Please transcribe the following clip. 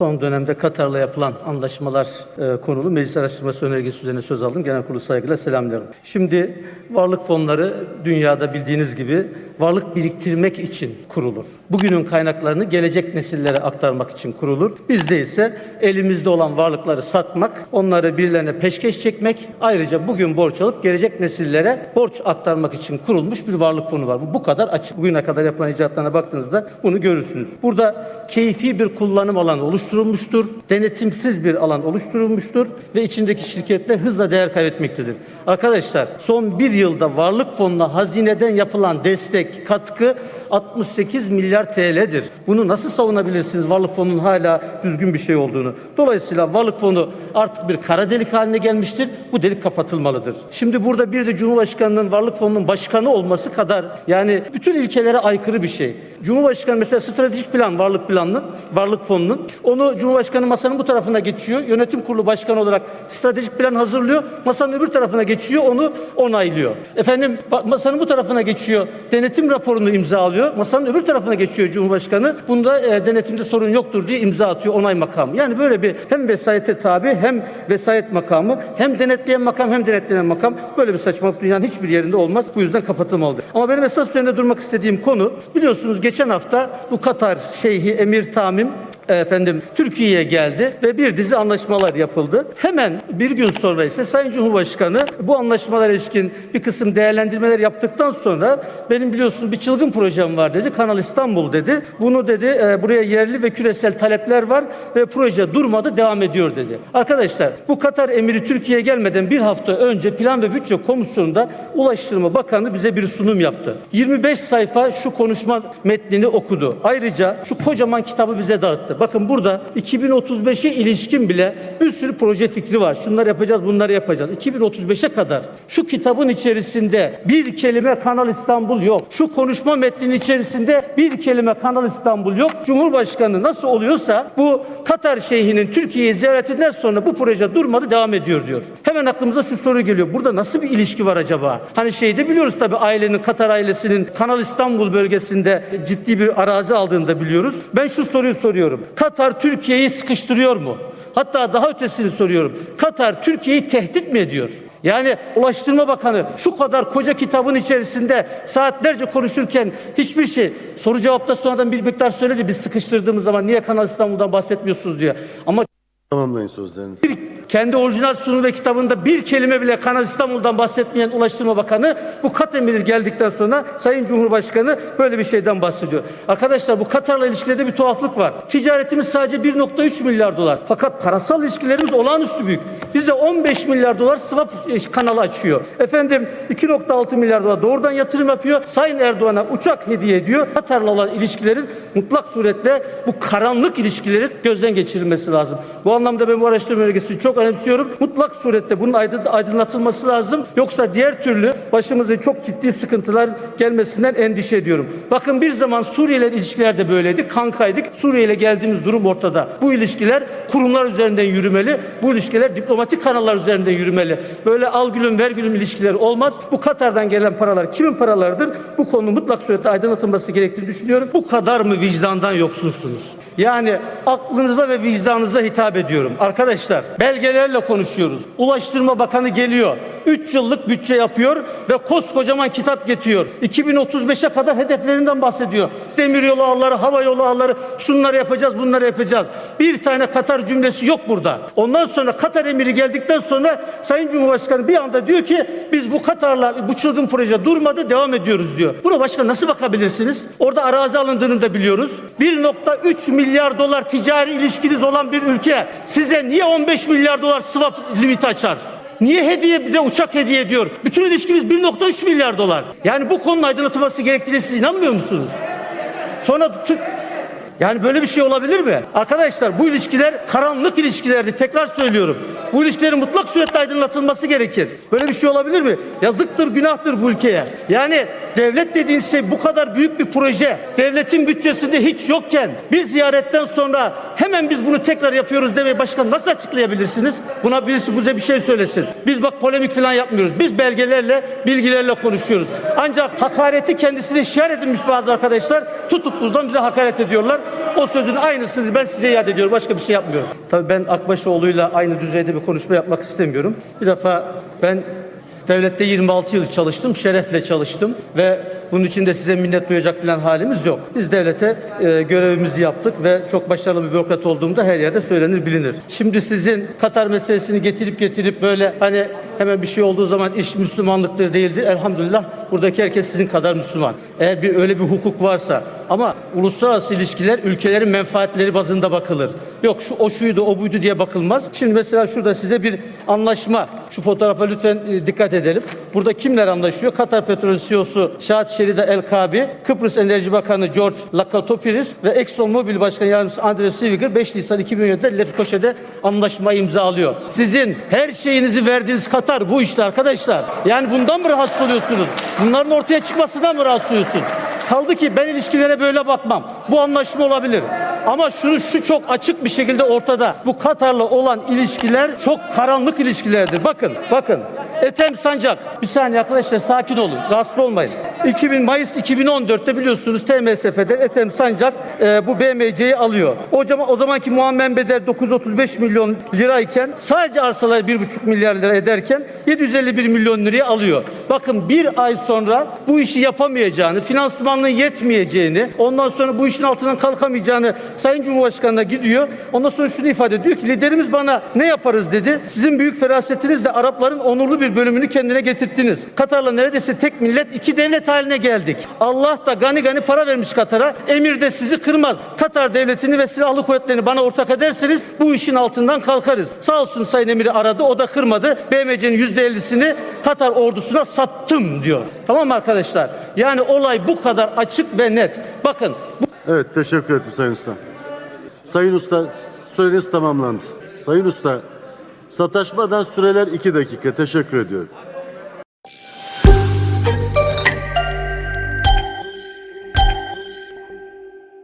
Son dönemde Katar'la yapılan anlaşmalar e, konulu meclis araştırması önergesi üzerine söz aldım. Genel kurulu saygıyla selamlıyorum. Şimdi varlık fonları dünyada bildiğiniz gibi varlık biriktirmek için kurulur. Bugünün kaynaklarını gelecek nesillere aktarmak için kurulur. Bizde ise elimizde olan varlıkları satmak, onları birilerine peşkeş çekmek, ayrıca bugün borç alıp gelecek nesillere borç aktarmak için kurulmuş bir varlık fonu var. Bu, kadar açık. Bugüne kadar yapılan icraatlarına baktığınızda bunu görürsünüz. Burada keyfi bir kullanım alanı oluşturulmuştur. Denetimsiz bir alan oluşturulmuştur ve içindeki şirketler hızla değer kaybetmektedir. Arkadaşlar son bir yılda varlık fonuna hazineden yapılan destek, katkı 68 milyar TL'dir. Bunu nasıl savunabilirsiniz varlık fonunun hala düzgün bir şey olduğunu? Dolayısıyla varlık fonu artık bir kara delik haline gelmiştir. Bu delik kapatılmalıdır. Şimdi burada bir de Cumhurbaşkanı'nın varlık fonunun başkanı olması kadar yani bütün ilkelere aykırı bir şey. Cumhurbaşkanı mesela stratejik plan varlık planlı, varlık fonunun. Onu Cumhurbaşkanı masanın bu tarafına geçiyor. Yönetim kurulu başkanı olarak stratejik plan hazırlıyor. Masanın öbür tarafına geçiyor. Onu onaylıyor. Efendim masanın bu tarafına geçiyor. Denetim raporunu imzalıyor. Masanın öbür tarafına geçiyor Cumhurbaşkanı. Bunda e, denetimde sorun yoktur diye imza atıyor onay makamı. Yani böyle bir hem vesayete tabi hem vesayet makamı hem denetleyen makam hem denetlenen makam böyle bir saçmalık dünyanın hiçbir yerinde olmaz. Bu yüzden kapatılmalıdır. Ama benim esas üzerinde durmak istediğim konu biliyorsunuz geçen hafta bu Katar Şeyhi Emir Tamim efendim Türkiye'ye geldi ve bir dizi anlaşmalar yapıldı. Hemen bir gün sonra ise Sayın Cumhurbaşkanı bu anlaşmalara ilişkin bir kısım değerlendirmeler yaptıktan sonra benim biliyorsunuz bir çılgın projem var dedi. Kanal İstanbul dedi. Bunu dedi e, buraya yerli ve küresel talepler var ve proje durmadı devam ediyor dedi. Arkadaşlar bu Katar emiri Türkiye'ye gelmeden bir hafta önce Plan ve Bütçe Komisyonu'nda Ulaştırma Bakanı bize bir sunum yaptı. 25 sayfa şu konuşma metnini okudu. Ayrıca şu kocaman kitabı bize dağıttı. Bakın burada 2035'e ilişkin bile bir sürü proje fikri var. Şunları yapacağız, bunları yapacağız. 2035'e kadar şu kitabın içerisinde bir kelime Kanal İstanbul yok. Şu konuşma metninin içerisinde bir kelime Kanal İstanbul yok. Cumhurbaşkanı nasıl oluyorsa bu Katar Şeyhi'nin Türkiye'yi ziyaretinden sonra bu proje durmadı devam ediyor diyor. Hemen aklımıza şu soru geliyor. Burada nasıl bir ilişki var acaba? Hani şeyde biliyoruz tabii ailenin Katar ailesinin Kanal İstanbul bölgesinde ciddi bir arazi aldığını da biliyoruz. Ben şu soruyu soruyorum. Katar Türkiye'yi sıkıştırıyor mu? Hatta daha ötesini soruyorum. Katar Türkiye'yi tehdit mi ediyor? Yani Ulaştırma Bakanı şu kadar koca kitabın içerisinde saatlerce konuşurken hiçbir şey soru cevapta sonradan bir miktar söyledi biz sıkıştırdığımız zaman niye Kanal İstanbul'dan bahsetmiyorsunuz diyor. Ama Tamamlayın sözlerinizi. kendi orijinal sunum ve kitabında bir kelime bile Kanal İstanbul'dan bahsetmeyen Ulaştırma Bakanı bu kat emiri geldikten sonra Sayın Cumhurbaşkanı böyle bir şeyden bahsediyor. Arkadaşlar bu Katar'la ilişkilerde bir tuhaflık var. Ticaretimiz sadece 1.3 milyar dolar. Fakat parasal ilişkilerimiz olağanüstü büyük. Bize 15 milyar dolar swap e, kanalı açıyor. Efendim 2.6 milyar dolar doğrudan yatırım yapıyor. Sayın Erdoğan'a uçak hediye ediyor. Katar'la olan ilişkilerin mutlak suretle bu karanlık ilişkilerin gözden geçirilmesi lazım. Bu anlamda ben bu araştırma önergesini çok önemsiyorum. Mutlak surette bunun aydın- aydınlatılması lazım. Yoksa diğer türlü başımıza çok ciddi sıkıntılar gelmesinden endişe ediyorum. Bakın bir zaman Suriye ile ilişkiler de böyleydi. Kankaydık. Suriye ile geldiğimiz durum ortada. Bu ilişkiler kurumlar üzerinden yürümeli. Bu ilişkiler diplomatik kanallar üzerinden yürümeli. Böyle al gülüm ver gülüm ilişkileri olmaz. Bu Katar'dan gelen paralar kimin paralarıdır? Bu konu mutlak surette aydınlatılması gerektiğini düşünüyorum. Bu kadar mı vicdandan yoksunsunuz? Yani aklınıza ve vicdanınıza hitap ediyorum. Arkadaşlar belgelerle konuşuyoruz. Ulaştırma Bakanı geliyor. 3 yıllık bütçe yapıyor ve koskocaman kitap getiriyor. 2035'e kadar hedeflerinden bahsediyor. Demiryolu ağları, hava yolu ağları şunları yapacağız, bunları yapacağız. Bir tane Katar cümlesi yok burada. Ondan sonra Katar emiri geldikten sonra Sayın Cumhurbaşkanı bir anda diyor ki biz bu Katar'la bu çılgın proje durmadı devam ediyoruz diyor. Buna başka nasıl bakabilirsiniz? Orada arazi alındığını da biliyoruz. 1.3 milyar dolar ticari ilişkiniz olan bir ülke size niye 15 milyar dolar swap limiti açar? Niye hediye bize uçak hediye ediyor? Bütün ilişkimiz 1.3 milyar dolar. Yani bu konunun aydınlatılması gerektiğine siz inanmıyor musunuz? Sonra Türk yani böyle bir şey olabilir mi? Arkadaşlar bu ilişkiler karanlık ilişkilerdi. Tekrar söylüyorum. Bu ilişkilerin mutlak surette aydınlatılması gerekir. Böyle bir şey olabilir mi? Yazıktır, günahtır bu ülkeye. Yani devlet dediğiniz şey bu kadar büyük bir proje. Devletin bütçesinde hiç yokken bir ziyaretten sonra hemen biz bunu tekrar yapıyoruz demeyi başkan nasıl açıklayabilirsiniz? Buna birisi bize bir şey söylesin. Biz bak polemik falan yapmıyoruz. Biz belgelerle, bilgilerle konuşuyoruz. Ancak hakareti kendisine şiar edilmiş bazı arkadaşlar tutup bize hakaret ediyorlar. O sözün aynısını ben size iade ediyorum. Başka bir şey yapmıyorum. Tabii ben Akbaşoğlu'yla aynı düzeyde bir konuşma yapmak istemiyorum. Bir defa ben devlette 26 yıl çalıştım. Şerefle çalıştım ve bunun için de size minnet duyacak falan halimiz yok. Biz devlete e, görevimizi yaptık ve çok başarılı bir bürokrat olduğumda her yerde söylenir bilinir. Şimdi sizin Katar meselesini getirip getirip böyle hani hemen bir şey olduğu zaman iş Müslümanlıktır değildi. Elhamdülillah buradaki herkes sizin kadar Müslüman. Eğer bir öyle bir hukuk varsa ama uluslararası ilişkiler ülkelerin menfaatleri bazında bakılır. Yok şu o şuydu o buydu diye bakılmaz. Şimdi mesela şurada size bir anlaşma. Şu fotoğrafa lütfen e, dikkat edelim. Burada kimler anlaşıyor? Katar Petrol CEO'su Şahat Şerida El Kabi, Kıbrıs Enerji Bakanı George Lakatopiris ve ExxonMobil Başkanı Yardımcısı Andres Sviger 5 Nisan 2017'de Lefkoşa'da anlaşma imzalıyor. Sizin her şeyinizi verdiğiniz Katar bu işte arkadaşlar. Yani bundan mı rahatsız oluyorsunuz? Bunların ortaya çıkmasından mı rahatsız oluyorsunuz? Kaldı ki ben ilişkilere böyle bakmam. Bu anlaşma olabilir. Ama şunu şu çok açık bir şekilde ortada. Bu Katar'la olan ilişkiler çok karanlık ilişkilerdir. Bakın, bakın. Ethem Sancak. Bir saniye arkadaşlar sakin olun. Rahatsız olmayın. 2000 Mayıs 2014'te biliyorsunuz TMSF'den Ethem Sancak e, bu BMC'yi alıyor. O zaman o zamanki muammen bedel 935 milyon lirayken sadece arsalar 1,5 milyar lira ederken 751 milyon liraya alıyor. Bakın bir ay sonra bu işi yapamayacağını, finansmanının yetmeyeceğini, ondan sonra bu işin altından kalkamayacağını Sayın Cumhurbaşkanı'na gidiyor. Ondan sonra şunu ifade ediyor ki liderimiz bana ne yaparız dedi. Sizin büyük ferasetinizle Arapların onurlu bir bölümünü kendine getirttiniz. Katar'la neredeyse tek millet iki devlet haline geldik. Allah da gani gani para vermiş Katar'a. Emir de sizi kırmaz. Katar devletini ve silahlı kuvvetlerini bana ortak ederseniz bu işin altından kalkarız. Sağ olsun Sayın Emir'i aradı. O da kırmadı. BMC'nin %50'sini Katar ordusuna sattım diyor. Tamam arkadaşlar? Yani olay bu kadar açık ve net. Bakın bu Evet teşekkür ederim Sayın Usta. Sayın Usta süreniz tamamlandı. Sayın Usta sataşmadan süreler iki dakika. Teşekkür ediyorum.